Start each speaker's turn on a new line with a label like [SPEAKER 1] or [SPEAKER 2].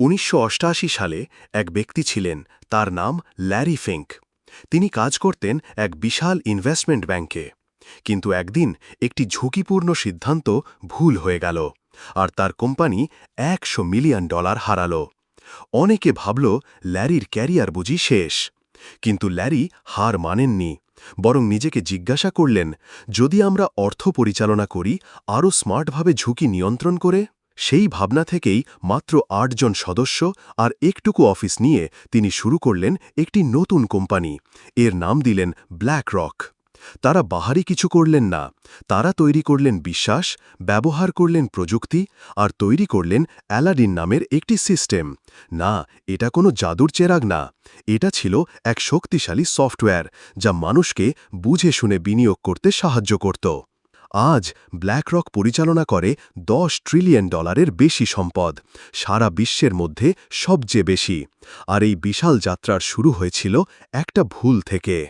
[SPEAKER 1] উনিশশো সালে এক ব্যক্তি ছিলেন, তার নাম ল্যারি ফিঙ্ক। তিনি কাজ করতেন এক বিশাল ইনভেস্টমেন্ট ব্যাংকে। কিন্তু একদিন একটি ঝুঁকিপূর্ণ সিদ্ধান্ত ভুল হয়ে গেল আর তার কোম্পানি একশো মিলিয়ন ডলার হারাল। অনেকে ভাবল ল্যারির ক্যারিয়ার বুঝি শেষ। কিন্তু ল্যারি হার মানেননি, বরং নিজেকে জিজ্ঞাসা করলেন, যদি আমরা অর্থ পরিচালনা করি, আরও স্মার্টভাবে ঝুঁকি নিয়ন্ত্রণ করে? সেই ভাবনা থেকেই মাত্র আটজন সদস্য আর একটুকু অফিস নিয়ে তিনি শুরু করলেন একটি নতুন কোম্পানি। এর নাম দিলেন ব্ল্যাক রক তারা বাহারি কিছু করলেন না। তারা তৈরি করলেন বিশ্বাস, ব্যবহার করলেন প্রযুক্তি আর তৈরি করলেন অ্যালাডিন নামের একটি সিস্টেম। না, এটা কোনো জাদুর চেরাগ না। এটা ছিল এক শক্তিশালী সফটওয়্যার যা মানুষকে বুঝে শুনে বিনিয়োগ করতে সাহায্য করত। আজ ব্ল্যাকরক পরিচালনা করে দশ ট্রিলিয়ন ডলারের বেশি সম্পদ, সারা বিশ্বের মধ্যে সবচেয়ে বেশি। আর এই বিশাল যাত্রার শুরু হয়েছিল একটা ভুল থেকে।